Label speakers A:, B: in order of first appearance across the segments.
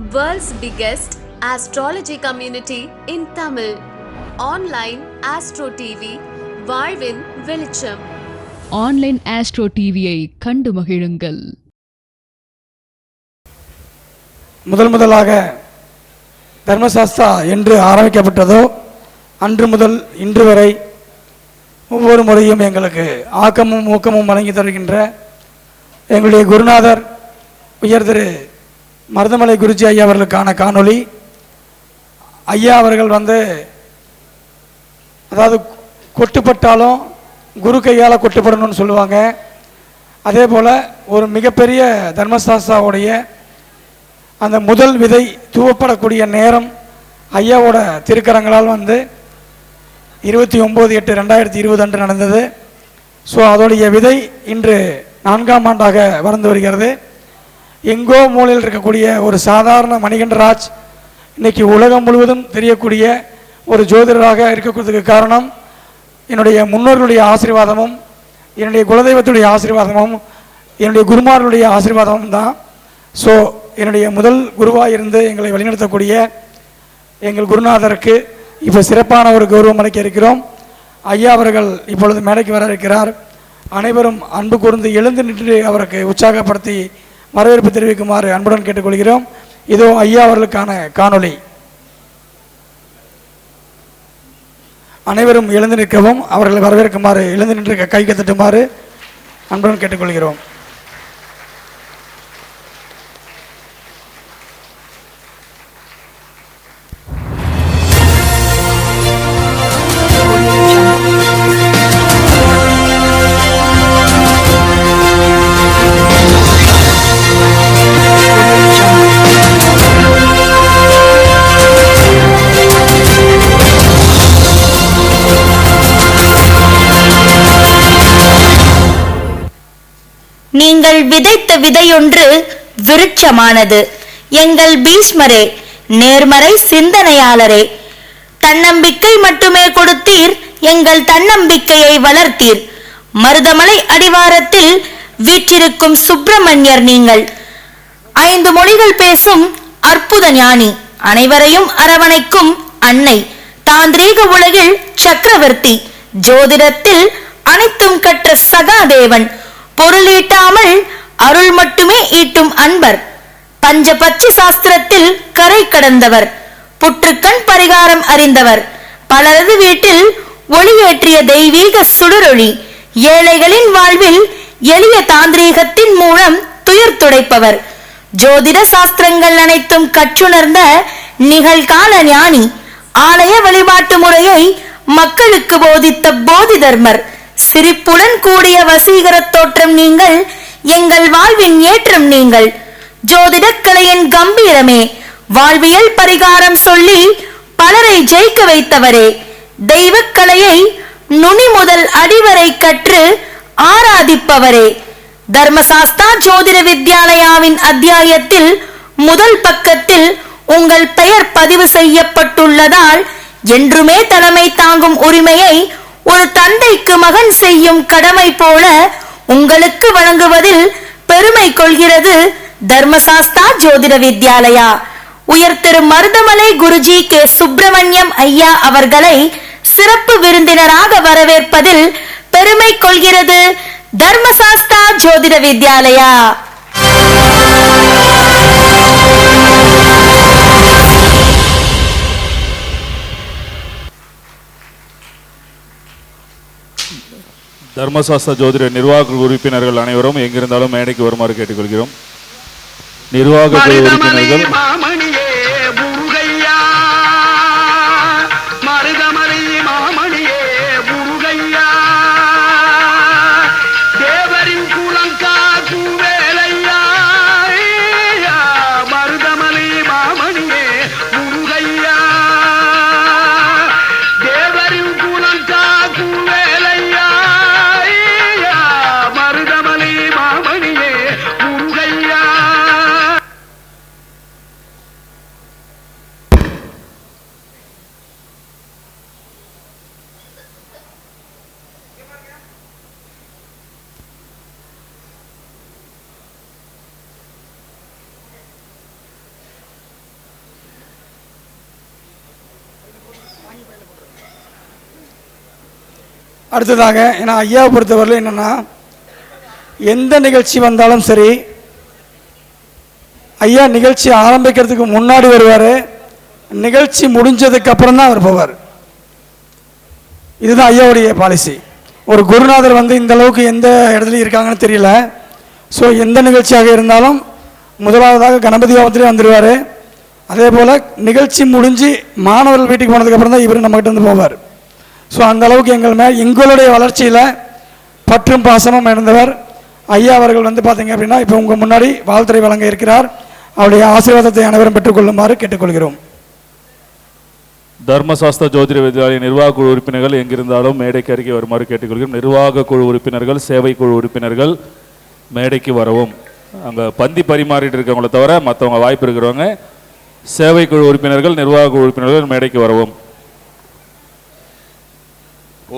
A: World's biggest astrology community in Tamil. Online Astro TV, வாழ்வின் வெளிச்சம்
B: online astro டிவியை கண்டு மகிழுங்கள்
C: முதல் முதலாக தர்மசாஸ்திரா என்று ஆரம்பிக்கப்பட்டதோ அன்று முதல் இன்று வரை ஒவ்வொரு முறையும் எங்களுக்கு ஆக்கமும் ஊக்கமும் வழங்கி தருகின்ற எங்களுடைய குருநாதர் உயர் திரு மருதமலை குருஜி ஐயா அவர்களுக்கான காணொளி. ஐயா அவர்கள் வந்து அதாவது கொட்டுப்பட்டாலும் குரு கையால் கொட்டுப்படணும்னு சொல்லுவாங்க. அதே போல் ஒரு மிகப்பெரிய தர்மசாஸ்தாவுடைய அந்த முதல் விதை தூவப்படக்கூடிய நேரம் ஐயாவோட திருக்கரங்களால் வந்து இருபத்தி ஒம்பது எட்டு ரெண்டாயிரத்தி இருபது அன்று நடந்தது. ஸோ அதோடைய விதை இன்று நான்காம் ஆண்டாக வளர்ந்து வருகிறது. எங்கோ மூலையில் இருக்கக்கூடிய ஒரு சாதாரண மணிகண்டராஜ் இன்னைக்கு உலகம் முழுவதும் தெரியக்கூடிய ஒரு ஜோதிடராக இருக்கக்கூடியதுக்கு காரணம் என்னுடைய முன்னோர்களுடைய ஆசீர்வாதமும் என்னுடைய குலதெய்வத்துடைய ஆசீர்வாதமும் என்னுடைய குருமார்களுடைய ஆசீர்வாதமும் தான். ஸோ என்னுடைய முதல் குருவாக இருந்து எங்களை வழிநடத்தக்கூடிய எங்கள் குருநாதருக்கு இப்போ சிறப்பான ஒரு கௌரவம் அளிக்க இருக்கிறோம். ஐயா அவர்கள் இப்பொழுது மேடைக்கு வர இருக்கிறார். அனைவரும் அன்பு கூர்ந்து எழுந்து நின்று அவருக்கு உற்சாகப்படுத்தி வரவேற்பு தெரிவிக்குமாறு அன்புடன் கேட்டுக்கொள்கிறோம். இதோ ஐயா அவர்களுக்கான காணொளி. அனைவரும் எழுந்து நிற்கவும் அவர்களை வரவேற்குமாறு எழுந்து நின்று கை கத்தட்டுமாறு அன்புடன் கேட்டுக்கொள்கிறோம்.
D: நீங்கள் விதைத்த விதையொன்று விருட்சமானது. எங்கள் பீஷ்மரே நேர்மறை சிந்தனையாளரே தன்னம்பிக்கை மட்டுமே கொடுத்தீர் எங்கள் தன்னம்பிக்கையை வளர்த்தீர். மருதமலை அடிவாரத்தில் வீற்றிருக்கும் சுப்பிரமணியர் நீங்கள். ஐந்து மொழிகள் பேசும் அற்புத ஞானி அனைவரையும் அரவணைக்கும் அன்னை தாந்திரீக உலகில் சக்கரவர்த்தி ஜோதிடத்தில் அனைத்தும் கற்ற சகாதேவன் பொருள் ஈட்டாமல் அருள் மட்டுமே ஈட்டும் அன்பர். பஞ்சபட்சி சாஸ்திரத்தில் கரை கடந்தவர். புற்றுக்கண் பரிகாரம் அறிந்தவர். பலரது வீட்டில் ஒளியேற்றிய தெய்வீக சுடரொளி. ஏழைகளின் வாழ்வில் எளிய தாந்திரீகத்தின் மூலம் துயர் துடைப்பவர். ஜோதிட சாஸ்திரங்கள் அனைத்தும் கற்றுணர்ந்த நிகழ்கால ஞானி. ஆலய வழிபாட்டு முறையை மக்களுக்கு போதித்த போதி தர்மர். சிரிப்புடன் கூடிய வசீகர தோற்றம் நீங்கள் எங்கள் வாழ்வின் ஏற்றம் நீங்கள். ஜோதிடக்கலையின் கம்பீரமே வாழ்வியல் பரிகாரம் சொல்லி பலரை ஜெயிக்க வைத்தவரே. தெய்வக்கலையை நுனி முதல் அடிவரை கற்று ஆராதிப்பவரே. தர்மசாஸ்தா ஜோதிட வித்யாலயாவின் அத்தியாயத்தில் முதல் பக்கத்தில் உங்கள் பெயர் பதிவு செய்யப்பட்டுள்ளதால் என்றுமே தலைமை தாங்கும் உரிமையை ஒரு தந்தைக்கு மகன் செய்யும் கடமை போல உங்களுக்கு வழங்குவதில் பெருமை கொள்கிறது தர்மசாஸ்தா ஜோதிட வித்யாலயா. உயர் திரு மருதமலை குருஜி கே. சுப்பிரமணியம் ஐயா அவர்களை சிறப்பு விருந்தினராக வரவேற்பதில் பெருமை கொள்கிறது தர்மசாஸ்தா ஜோதிட வித்யாலயா.
E: தர்மசாஸ்திர ஜோதிட நிர்வாக உறுப்பினர்கள் அனைவரும் எங்கிருந்தாலும் மேடைக்கு வருமாறு கேட்டுக்கொள்கிறோம். நிர்வாக குழு உறுப்பினர்கள்
C: அடுத்ததாக ஏன்னா ஐயாவை பொறுத்தவரையில் என்னென்னா எந்த நிகழ்ச்சி வந்தாலும் சரி ஐயா நிகழ்ச்சி ஆரம்பிக்கிறதுக்கு முன்னாடி வருவார் நிகழ்ச்சி முடிஞ்சதுக்கப்புறம் தான் அவர் போவார். இதுதான் ஐயாவுடைய பாலிசி ஒரு குருநாதர் வந்து இந்த அளவுக்கு எந்த இடத்துலையும் இருக்காங்கன்னு தெரியல. ஸோ எந்த நிகழ்ச்சியாக இருந்தாலும் முதலாவதாக கணபதி ஹோமத்திலே வந்துடுவார் அதே போல் நிகழ்ச்சி முடிஞ்சு மாணவர்கள் வீட்டுக்கு போனதுக்கப்புறம் தான் இவர் நம்மகிட்ட வந்து போவார். ஸோ அந்த அளவுக்கு எங்கள் மே எங்களுடைய வளர்ச்சியில் பற்றும் பாசமும் இருந்தவர் ஐயா அவர்கள் வந்து பார்த்தீங்க அப்படின்னா இப்போ உங்கள் முன்னாடி வாழ்த்துறை வழங்க இருக்கிறார். அவருடைய ஆசீர்வாதத்தை அனைவரும் பெற்றுக்கொள்ளுமாறு கேட்டுக்கொள்கிறோம்.
E: தர்மசாஸ்திர ஜோதிட வித்யாலய நிர்வாக குழு உறுப்பினர்கள் எங்கிருந்தாலும் மேடைக்கு அருகே வருமாறு கேட்டுக்கொள்கிறோம். நிர்வாக குழு உறுப்பினர்கள் சேவை குழு உறுப்பினர்கள் மேடைக்கு வரவும். அங்கே பந்தி பரிமாறிட்டு இருக்கவங்கள தவிர மற்றவங்க வாய்ப்பு இருக்கிறவங்க சேவை குழு உறுப்பினர்கள் நிர்வாக குழு உறுப்பினர்கள் மேடைக்கு வரவும்.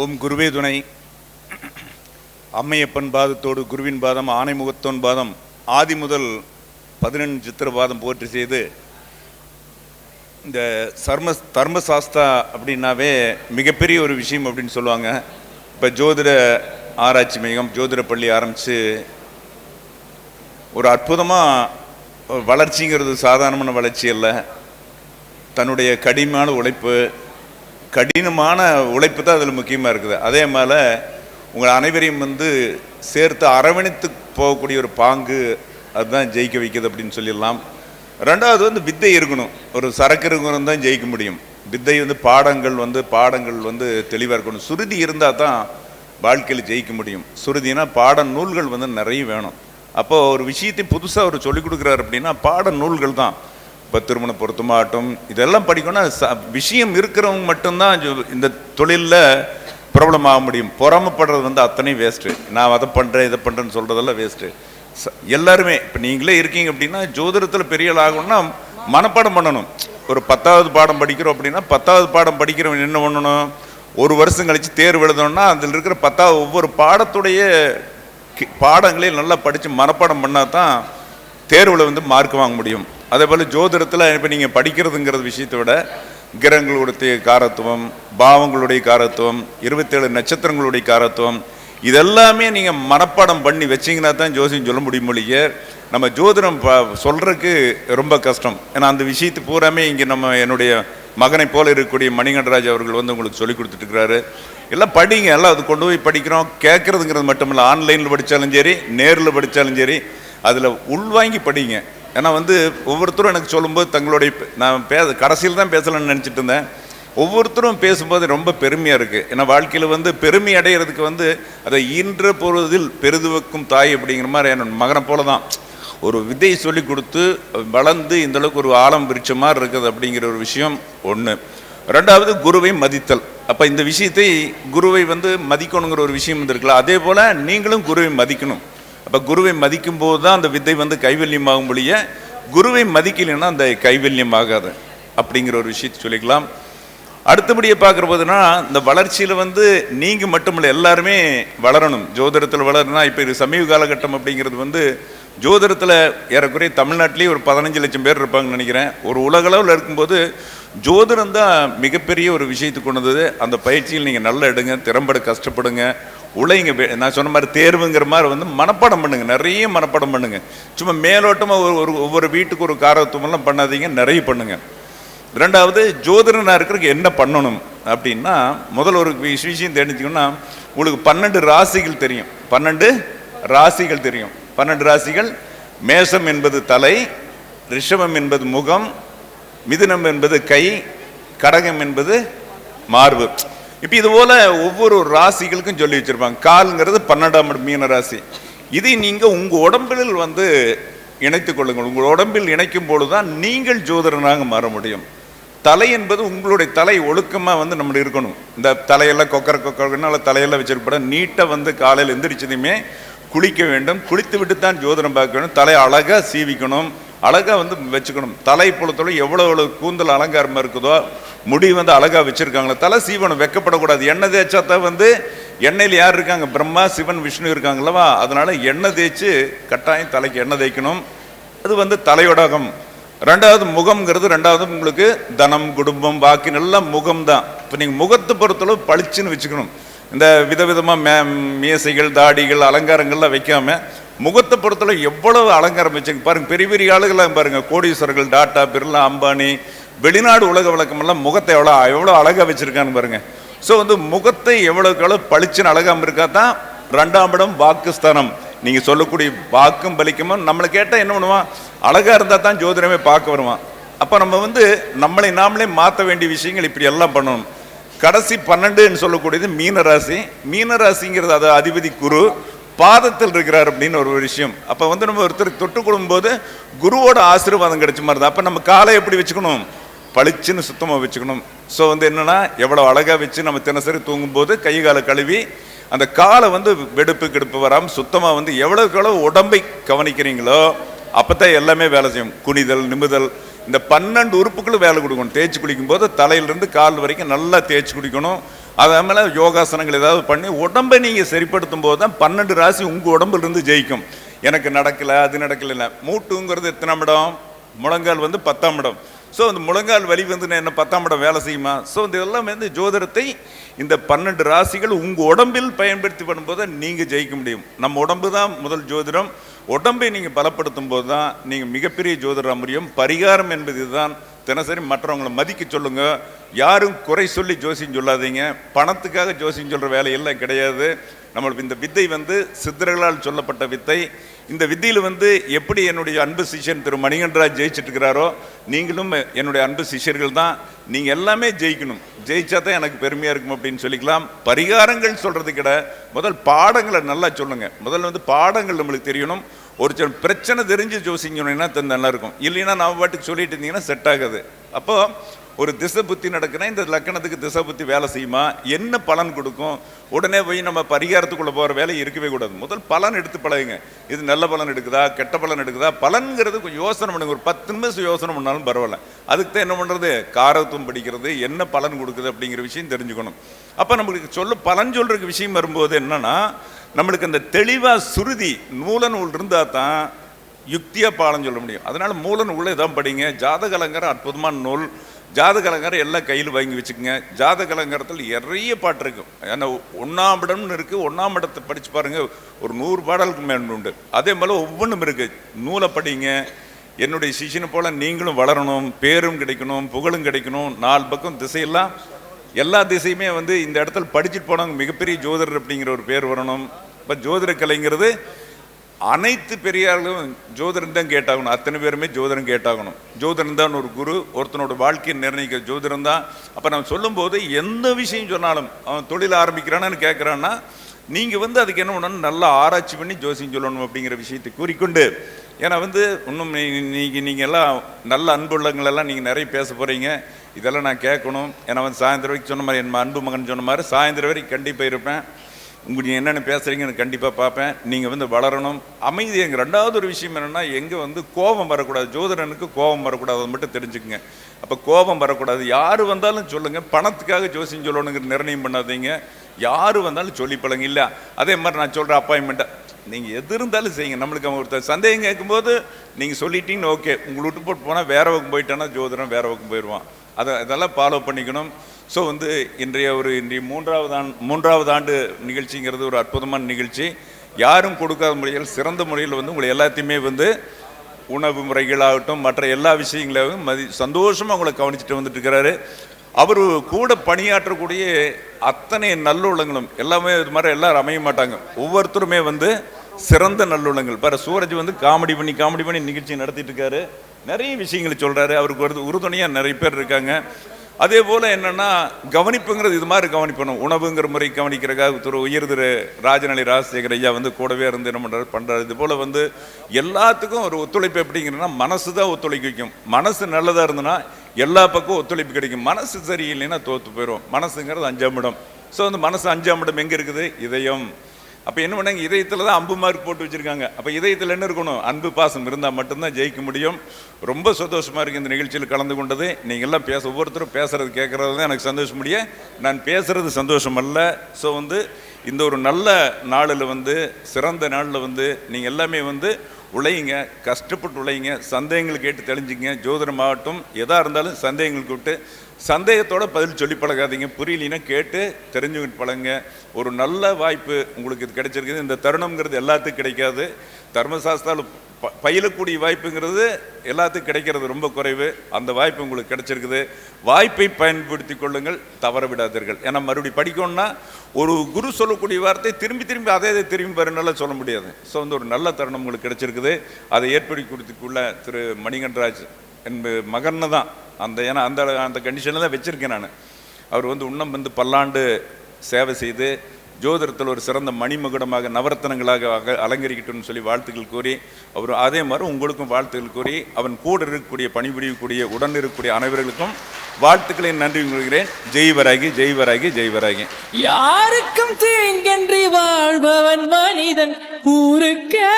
F: ஓம் குருவே துணை. அம்மையப்பன் பாதத்தோடு குருவின் பாதம் ஆனைமுகத்தோன் பாதம் ஆதி முதல் பதினெண்டு சித்திர பாதம் போற்றி செய்து இந்த சர்ம தர்மசாஸ்தா அப்படின்னாவே மிகப்பெரிய ஒரு விஷயம் அப்படின்னு சொல்லுவாங்க. இப்போ ஜோதிட ஆராய்ச்சி மையம் ஜோதிட பள்ளி ஆரம்பித்து ஒரு அற்புதமாக வளர்ச்சிங்கிறது சாதாரணமான வளர்ச்சி அல்ல. தன்னுடைய கடினமான உழைப்பு கடினமான உழைப்பு தான் அதில் முக்கியமாக இருக்குது. அதே மேலே உங்கள் அனைவரையும் வந்து சேர்த்து அரவணைத்து போகக்கூடிய ஒரு பாங்கு அதுதான் ஜெயிக்க வைக்குது அப்படின்னு சொல்லிடலாம். ரெண்டாவது வந்து வித்தை இருக்கணும். ஒரு சரக்கு இருக்கணும் தான் ஜெயிக்க முடியும். வித்தை வந்து பாடங்கள் வந்து பாடங்கள் வந்து தெளிவாக இருக்கணும். சுருதி இருந்தால் தான் வாழ்க்கையில் ஜெயிக்க முடியும். சுருதினா பாட நூல்கள் வந்து நிறைய வேணும். அப்போது ஒரு விஷயத்தை புதுசாக அவர் சொல்லிக் கொடுக்குறாரு அப்படின்னா பாட நூல்கள் தான். இப்போ திருமண பொருத்தமாகட்டும் இதெல்லாம் படிக்கணும்னா ச- விஷயம் இருக்கிறவங்க மட்டும்தான் இந்த தொழிலில் ப்ராப்ளம் ஆக முடியும். பொறாமப்படுறது வந்து அத்தனை வேஸ்ட்டு நான் அதை பண்ணுறேன் இதை பண்ணுறேன்னு சொல்கிறதெல்லாம் வேஸ்ட்டு எல்லாருமே இப்போ நீங்களே இருக்கீங்க அப்படின்னா ஜோதிடத்தில் பெரிய ஆகணும்னா மனப்பாடம் பண்ணணும். ஒரு பத்தாவது பாடம் படிக்கிறோம் அப்படின்னா பத்தாவது பாடம் படிக்கிறவன் என்ன பண்ணணும்? ஒரு வருஷம் கழித்து தேர்வு எழுதணும்னா அதில் இருக்கிற பத்தாவது ஒவ்வொரு பாடத்துடைய கி- பாடங்களையும் நல்லா படித்து மனப்பாடம் பண்ணால் தான் தேர்வில் வந்து மார்க் வாங்க முடியும். அதே போல் ஜோதிடத்தில் இப்போ நீங்கள் படிக்கிறதுங்கிற விஷயத்தை விட கிரகங்களுடைய காரத்துவம் பாவங்களுடைய காரத்துவம் இருபத்தேழு நட்சத்திரங்களுடைய காரத்துவம் இதெல்லாமே நீங்கள் மனப்பாடம் பண்ணி வச்சீங்கன்னா தான் ஜோசியம் சொல்ல முடியும் மொழிய நம்ம ஜோதிடம் ப சொல்கிறதுக்கு ரொம்ப கஷ்டம். ஏன்னா அந்த விஷயத்து பூராமே இங்கே நம்ம என்னுடைய மகனை போல இருக்கக்கூடிய மணிகண்டராஜ் அவர்கள் வந்து உங்களுக்கு சொல்லி கொடுத்துட்டு இருக்கிறாரு எல்லாம் படிங்க எல்லாம் அது கொண்டு போய் படிக்கிறோம். கேட்குறதுங்கிறது மட்டும் இல்லை ஆன்லைனில் படித்தாலும் சரி நேரில் படித்தாலும் சரி அதில் உள்வாங்கி படிங்க. ஏன்னா வந்து ஒவ்வொருத்தரும் எனக்கு சொல்லும்போது தங்களுடைய நான் பே கடைசியில் தான் பேசலாம்னு நினச்சிட்டு இருந்தேன். ஒவ்வொருத்தரும் பேசும்போது ரொம்ப பெருமையாக இருக்குது ஏன்னா வாழ்க்கையில் வந்து பெருமை அடையிறதுக்கு வந்து அதை ஈன்ற பொழுதில் பெருதுவக்கும் தாய் அப்படிங்கிற மாதிரி என் மகனை போல தான் ஒரு விதையை சொல்லி கொடுத்து வளர்ந்து இந்த அளவுக்கு ஒரு ஆழம் பிரிச்ச மாதிரி இருக்குது அப்படிங்கிற ஒரு விஷயம் ஒன்று ரெண்டாவது குருவை மதித்தல். அப்போ இந்த விஷயத்தை குருவை வந்து மதிக்கணுங்கிற ஒரு விஷயம் இருந்திருக்கலாம் அதே போல் நீங்களும் குருவை மதிக்கணும். அப்போ குருவை மதிக்கும் போது தான் அந்த வித்தை வந்து கைவல்யமாகும் பொழிய குருவை மதிக்கலைன்னா அந்த கைவல்யம் ஆகாது அப்படிங்கிற ஒரு விஷயத்தை சொல்லிக்கலாம். அடுத்தபடியே பார்க்குற போதுனா இந்த வளர்ச்சியில் வந்து நீங்கள் மட்டுமில்லை எல்லாருமே வளரணும். ஜோதிடத்தில் வளரணும்னா இப்போ இது சமீப காலகட்டம் அப்படிங்கிறது வந்து ஜோதிடத்தில் ஏறக்குறைய தமிழ்நாட்டிலேயே ஒரு பதினஞ்சு லட்சம் பேர் இருப்பாங்கன்னு நினைக்கிறேன். ஒரு உலகளவில் இருக்கும்போது ஜோதிடம் தான் மிகப்பெரிய ஒரு விஷயத்துக்கு கொண்டு வந்தது. அந்த பயிற்சியில் நீங்கள் நல்லா எடுங்க திறம்பட கஷ்டப்படுங்க. உழைங்க நான் சொன்ன மாதிரி தேர்வுங்கிற மாதிரி வந்து மனப்பாடம் பண்ணுங்க நிறைய மனப்பாடம் பண்ணுங்க. சும்மா மேலோட்டமாக ஒரு ஒரு ஒவ்வொரு வீட்டுக்கு ஒரு காரத்துவம்லாம் பண்ணாதீங்க நிறைய பண்ணுங்க. ரெண்டாவது ஜோதிடனாக இருக்கிறதுக்கு என்ன பண்ணணும் அப்படின்னா முதல் ஒரு விஷயம் தெரிஞ்சுக்கணும்னா உங்களுக்கு பன்னெண்டு ராசிகள் தெரியும். பன்னெண்டு ராசிகள் தெரியும். பன்னெண்டு ராசிகள் மேஷம் என்பது தலை ரிஷபம் என்பது முகம் மிதுனம் என்பது கை கடகம் என்பது மார்பு. இப்போ இது போல ஒவ்வொரு ராசிகளுக்கும் சொல்லி வச்சிருப்பாங்க. கால்ங்கிறது பன்னெண்டாம் மீன ராசி. இதை நீங்க உங்க உடம்பில் வந்து இணைத்துக் கொள்ளுங்கள். உங்கள் உடம்பில் இணைக்கும் பொழுதுதான் நீங்கள் ஜோதிடனாக மாற முடியும். தலை என்பது உங்களுடைய தலை ஒழுக்கமாக வந்து நம்ம இருக்கணும். இந்த தலையெல்லாம் கொக்கர கொக்கரனால தலையெல்லாம் வச்சிருப்பட நீட்டாக வந்து காலையில் எந்திரிச்சதுமே குளிக்க வேண்டும். குளித்து விட்டு தான் ஜோதிடம் பார்க்க வேண்டும். தலை அழகாக சீவிக்கணும். அழகாக வந்து வச்சுக்கணும். தலை பொழுத்தளவு எவ்வளோ எவ்வளோ கூந்தல் அலங்காரமாக இருக்குதோ முடி வந்து அழகாக வச்சுருக்காங்களோ தலை சீவனம் வெக்கப்படக்கூடாது. எண்ணெய் தேய்ச்சா தான் வந்து எண்ணெயில் யார் இருக்காங்க? பிரம்மா சிவன் விஷ்ணு இருக்காங்களவா அதனால் எண்ணெய் தேய்ச்சி கட்டாயம் தலைக்கு எண்ணெய் தேய்க்கணும். அது வந்து தலையோடகம். ரெண்டாவது முகம்ங்கிறது ரெண்டாவது உங்களுக்கு தனம் குடும்பம் வாக்கின் எல்லாம் முகம் தான் இப்போ நீங்கள் முகத்தை பொறுத்தளவு பளிச்சுன்னு வச்சுக்கணும். இந்த விதவிதமாக மே மீசைகள் தாடிகள் அலங்காரங்கள்லாம் வைக்காமல் முகத்தை பொறுத்தவரை எவ்வளவு அலங்காரம் வச்சுங்க பாருங்க பெரிய பெரிய ஆளுகளாக பாருங்க. கோடீஸ்வரர்கள் டாட்டா பிர்லா அம்பானி வெளிநாடு உலக வழக்கமெல்லாம் முகத்தை எவ்வளோ எவ்வளோ அழகாக வச்சுருக்கான்னு பாருங்க. ஸோ வந்து முகத்தை எவ்வளோக்கு எவ்வளோ பளிச்சுன்னு அழகாமல் இருக்கா தான் ரெண்டாம் இடம் வாக்குஸ்தானம். நீங்கள் சொல்லக்கூடிய வாக்கும் பலிக்குமோ? நம்மளை கேட்டால் என்ன பண்ணுவான்? அழகாக இருந்தால் தான் ஜோதிடமே பார்க்க வருவான். அப்போ நம்ம வந்து நம்மளை நாமளே மாற்ற வேண்டிய விஷயங்கள் இப்படி எல்லாம் பண்ணணும். கடைசி பன்னெண்டுன்னு சொல்லக்கூடியது மீனராசி. மீனராசிங்கிறது அது அதிபதி குரு. பாதத்தில் இருக்கிறார் அப்படின்னு ஒரு விஷயம். அப்போ வந்து நம்ம ஒருத்தர் தொட்டு கொடுக்கும்போது குருவோட ஆசீர்வாதம் கிடைச்ச மாதிரி தான். அப்போ நம்ம காலை எப்படி வச்சுக்கணும்? பளிச்சுன்னு சுத்தமாக வச்சுக்கணும். ஸோ வந்து என்னென்னா எவ்வளோ அழகாக வச்சு நம்ம தினசரி தூங்கும்போது கை காலை கழுவி அந்த காலை வந்து வெடுப்பு கெடுப்பு வராமல் சுத்தமாக வந்து எவ்வளோக்கு எவ்வளோ உடம்பை கவனிக்கிறீங்களோ அப்போ தான் எல்லாமே வேலை செய்யும். குனிதல் நிமிதல் இந்த பன்னெண்டு உறுப்புகளும் வேலை கொடுக்கணும். தேய்ச்சி குளிக்கும்போது தலையிலிருந்து கால் வரைக்கும் நல்லா தேய்ச்சி குடிக்கணும் அதே மேலே யோகாசனங்கள் ஏதாவது பண்ணி உடம்பை நீங்கள் சரிப்படுத்தும் போது தான் பன்னெண்டு ராசி உங்கள் உடம்புலேருந்து ஜெயிக்கும். எனக்கு நடக்கலை அது நடக்கல மூட்டுங்கிறது எத்தனை இடம்? முழங்கால் வந்து பத்தாம் இடம். ஸோ அந்த முழங்கால் வலி வந்து நான் என்ன பத்தாம் இடம் வேலை செய்யுமா? ஸோ இந்த எல்லாம் வந்து ஜோதிடத்தை இந்த பன்னெண்டு ராசிகள் உங்கள் உடம்பில் பயன்படுத்தி பண்ணும்போது நீங்கள் ஜெயிக்க முடியும். நம்ம உடம்பு தான் முதல் ஜோதிடம். உடம்பை நீங்கள் பலப்படுத்தும் போது தான் நீங்கள் மிகப்பெரிய ஜோதிடம் முடியும். பரிகாரம் என்பது இதுதான். தினசரி மற்றவங்களை மதிக்க சொல்லுங்க. யாரும் குறை சொல்லி ஜோசியம் சொல்லாதீங்க. பணத்துக்காக ஜோசியம் சொல்கிற வேலையெல்லாம் கிடையாது. நம்மளுக்கு இந்த வித்தை வந்து சித்தர்களால் சொல்லப்பட்ட வித்தை. இந்த வித்தியில் வந்து எப்படி என்னுடைய அன்பு சிஷ்யன் திரு மணிகண்டராஜ் ஜெயிச்சிட்டு இருக்கிறாரோ நீங்களும் என்னுடைய அன்பு சிஷ்யர்கள் தான். நீங்கள் எல்லாமே ஜெயிக்கணும். ஜெயிச்சா தான் எனக்கு பெருமையாக இருக்கும் அப்படின்னு சொல்லிக்கலாம். பரிகாரங்கள் சொல்கிறது கிட முதல் பாடங்களை நல்லா சொல்லுங்கள் முதல்ல வந்து பாடங்கள் நம்மளுக்கு தெரியணும். ஒரு சில பிரச்சனை தெரிஞ்சு ஜோசிங்கன்னா நல்லா இருக்கும். இல்லைன்னா நான் பாட்டுக்கு சொல்லிட்டு இருந்தீங்கன்னா செட் ஆகாது. அப்போ ஒரு திசை புத்தி நடக்குன்னா இந்த லக்கணத்துக்கு திசை புத்தி வேலை செய்யுமா? என்ன பலன் கொடுக்கும்? உடனே போய் நம்ம பரிகாரத்துக்குள்ளே போகிற வேலை இருக்கவே கூடாது. முதல் பலன் எடுத்து பழகுங்க. இது நல்ல பலன் எடுக்குதா? கெட்ட பலன் எடுக்குதா? பலன்கிறது கொஞ்சம் யோசனை பண்ணுங்க. ஒரு பத்து நிமிஷம் யோசனை பண்ணாலும் பரவாயில்ல. அதுக்கு தான் என்ன பண்ணுறது காரத்துவம் படிக்கிறது என்ன பலன் கொடுக்குது அப்படிங்கிற விஷயம் தெரிஞ்சுக்கணும். அப்போ நம்மளுக்கு சொல்ல பலன் சொல்கிறதுக்கு விஷயம் வரும்போது என்னன்னா நம்மளுக்கு அந்த தெளிவாக சுருதி நூல நூல் இருந்தால் தான் யுக்தியாக பாலம் சொல்ல முடியும். அதனால் மூல நூலை தான் படிங்க. ஜாதகலங்கிற அற்புதமான நூல். ஜாதக எல்லாம் கையில் வாங்கி வச்சுக்கோங்க. ஜாதகலங்காரத்தில் நிறைய பாட்டு இருக்கும். ஏன்னா ஒன்றாம் இடம்னு இருக்குது ஒன்றாம் இடத்தை படித்து பாருங்கள் ஒரு நூறு பாடலுக்கு மேல் உண்டு. அதே போல் ஒவ்வொன்றும் இருக்குது நூலை படிங்க. என்னுடைய சிஷியனை போல் நீங்களும் வளரணும். பேரும் கிடைக்கணும். புகழும் கிடைக்கணும். நாலு பக்கம் திசையெல்லாம் எல்லா திசையுமே வந்து இந்த இடத்துல படிச்சுட்டு போனவங்க மிகப்பெரிய ஜோதிடர் அப்படிங்கிற ஒரு பேர் வரணும். இப்போ ஜோதிட கலைங்கிறது அனைத்து பெரியார்களும் ஜோதிடம் தான் கேட்டாகணும். அத்தனை பேருமே ஜோதிடம் கேட்டாகணும். ஜோதிடம் தான் ஒரு குரு ஒருத்தனோட வாழ்க்கையை நிர்ணயிக்கிற ஜோதிடம் தான். அப்போ நம்ம சொல்லும்போது எந்த விஷயம் சொன்னாலும் அவன் தொழில் ஆரம்பிக்கிறான்னு கேட்குறான்னா நீங்கள் வந்து அதுக்கு என்ன பண்ணணும்? நல்லா ஆராய்ச்சி பண்ணி ஜோசியம் சொல்லணும் அப்படிங்கிற விஷயத்தை கூறிக்கொண்டு ஏன்னா வந்து இன்னும் நீங்கள் நீங்கள் எல்லாம் நல்ல அன்புள்ளங்களெல்லாம் நீங்கள் நிறைய பேச போகிறீங்க இதெல்லாம் நான் கேட்கணும். ஏன்னா வந்து சாயந்தரம் வரைக்கும் சொன்ன மாதிரி என் அன்பு மகன் சொன்ன மாதிரி சாயந்தரம் வரைக்கும் கண்டிப்பாக இருப்பேன். உங்களுக்கு நீங்கள் என்னென்ன பேசுகிறீங்கன்னு கண்டிப்பாக பார்ப்பேன். நீங்கள் வந்து வளரணும். அமைதி எங்கள் ரெண்டாவது ஒரு விஷயம் என்னென்னா எங்கே வந்து கோபம் வரக்கூடாது. ஜோதிடனுக்கு கோபம் வரக்கூடாது அதை மட்டும் தெரிஞ்சுக்குங்க. அப்போ கோபம் வரக்கூடாது. யார் வந்தாலும் சொல்லுங்கள் பணத்துக்காக ஜோசியம் சொல்லணுங்கிற நிர்ணயம் பண்ணாதீங்க. யார் வந்தாலும் சொல்லி பழங்க இல்லை அதே மாதிரி நான் சொல்கிற அப்பாயின்மெண்ட்டை நீங்கள் எது இருந்தாலும் செய்யுங்க. நம்மளுக்கு அவங்க ஒருத்தர் சந்தேகம் கேட்கும்போது நீங்கள் சொல்லிட்டீங்கன்னு ஓகே உங்களை விட்டு போட்டு போனால் வேற பக்கம் போயிட்டானா ஜோதிடம் வேற பக்கம் போயிடுவான். அதை இதெல்லாம் ஃபாலோ பண்ணிக்கணும். ஸோ வந்து இன்றைய ஒரு இன்றைய மூன்றாவது ஆண்டு மூன்றாவது ஆண்டு நிகழ்ச்சிங்கிறது ஒரு அற்புதமான நிகழ்ச்சி. யாரும் கொடுக்காத முறையில் சிறந்த முறையில் வந்து உங்களை எல்லாத்தையுமே வந்து உணவு முறைகளாகட்டும் மற்ற எல்லா விஷயங்களையும் மதி சந்தோஷமாக உங்களை கவனிச்சுட்டு வந்துட்டு இருக்கிறாரு அவர் கூட பணியாற்றக்கூடிய அத்தனை நல்லுள்ளங்களும் எல்லாமே இது மாதிரி எல்லாரும் அமைய மாட்டாங்க. ஒவ்வொருத்தருமே வந்து சிறந்த நல்லுள்ளங்கள். பாரு சூரஜ் வந்து காமெடி பண்ணி காமெடி பண்ணி நிகழ்ச்சி நடத்திட்டு இருக்காரு. நிறைய விஷயங்களை சொல்கிறாரு அவருக்கு ஒரு உறுதுணையாக நிறைய பேர் இருக்காங்க. அதே போல் என்னென்னா கவனிப்புங்கிறது இது மாதிரி கவனிப்பணும். உணவுங்கிற முறை கவனிக்கிறக்காக திரு உயர் திரு ராஜநிலை ராஜசேகர் ஐயா வந்து கூடவே இருந்து என்ன பண்ணுறாரு பண்ணுறாரு இது போல் வந்து எல்லாத்துக்கும் ஒரு ஒத்துழைப்பு எப்படிங்கிறனா மனசு தான் ஒத்துழைக்க வைக்கும். மனசு நல்லதாக இருந்ததுன்னா எல்லா பக்கம் ஒத்துழைப்பு கிடைக்கும். மனசு சரியில்லைன்னா தோற்று போயிடும் மனசுங்கிறது அஞ்சாம் இடம். ஸோ அந்த மனசு அஞ்சாம் இடம் எங்கே இருக்குது? இதயம். அப்போ என்ன பண்ணாங்க? இதயத்தில் தான் அம்பு மார்க் போட்டு வச்சுருக்காங்க. அப்போ இதயத்தில் என்ன இருக்கணும்? அன்பு பாசம் இருந்தால் மட்டும்தான் ஜெயிக்க முடியும். ரொம்ப சந்தோஷமாக இருக்குது இந்த நிகழ்ச்சியில் கலந்து கொண்டது. நீங்கள் எல்லாம் பேச ஒவ்வொருத்தரும் பேசுகிறது கேட்குறது தான் எனக்கு சந்தோஷம். முடிய நான் பேசுகிறது சந்தோஷம் அல்ல. ஸோ வந்து இந்த ஒரு நல்ல நாளில் வந்து சிறந்த நாளில் வந்து நீங்கள் எல்லாமே வந்து உழையுங்க. கஷ்டப்பட்டு உழையுங்க. சந்தேகங்கள் கேட்டு தெளிஞ்சுங்க மாவட்டம் எதாக இருந்தாலும் சந்தேகங்கள் கூப்பிட்டு சந்தேகத்தோட பதில் சொல்லி பழகாதீங்க. புரியலினா கேட்டு தெரிஞ்சுக்கிட்டு பழகுங்க. ஒரு நல்ல வாய்ப்பு உங்களுக்கு இது கிடைச்சிருக்குது. இந்த தருணம்ங்கிறது எல்லாத்துக்கும் கிடைக்காது. தர்மசாஸ்திராவில் ப பயிலக்கூடிய வாய்ப்புங்கிறது எல்லாத்துக்கும் கிடைக்கிறது ரொம்ப குறைவு. அந்த வாய்ப்பு உங்களுக்கு கிடைச்சிருக்குது. வாய்ப்பை பயன்படுத்தி கொள்ளுங்கள். தவற விடாதீர்கள். ஏன்னா மறுபடியும் படிக்கணும்னா ஒரு குரு சொல்லக்கூடிய வார்த்தை திரும்பி திரும்பி அதே இதை திரும்பி பாருனால சொல்ல முடியாது. ஸோ வந்து ஒரு நல்ல தருணம் உங்களுக்கு கிடைச்சிருக்குது. அதை ஏற்படுத்தி கொடுத்துக்குள்ள திரு மணிகண்டராஜ் என்பது மகன்னு தான். அந்த ஏன்னா அந்த அந்த கண்டிஷனில் தான் வச்சுருக்கேன் நான். அவர் வந்து இன்னும் வந்து பல்லாண்டு சேவை செய்து ஜோதிடத்தில் ஒரு சிறந்த மணிமகுடமாக நவரத்தனங்களாக அலங்கரிக்கட்டும்னு சொல்லி வாழ்த்துக்கள் கூறி அவர் அதே மாதிரி உங்களுக்கும் வாழ்த்துக்கள் கூறி அவன் கூட இருக்கக்கூடிய பணிபுரியக்கூடிய உடன் இருக்கக்கூடிய அனைவர்களுக்கும் வாழ்த்துக்களை நன்றி கூறுகிறேன். ஜெய்வராகி ஜெய்வராகி ஜெய்வராகி
G: யாருக்கும் தீங்கன்றி வாழ்பவன் மனிதன் ஊருக்கே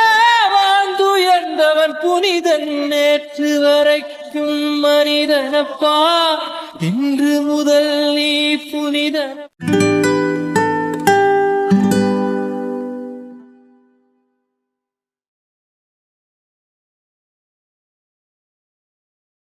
G: வாழ்ந்துயர்ந்தவன் புனிதன் நேற்று வரை. வரைக்கும் மனிதனப்பா. இன்று முதல் நீ புனிதன்.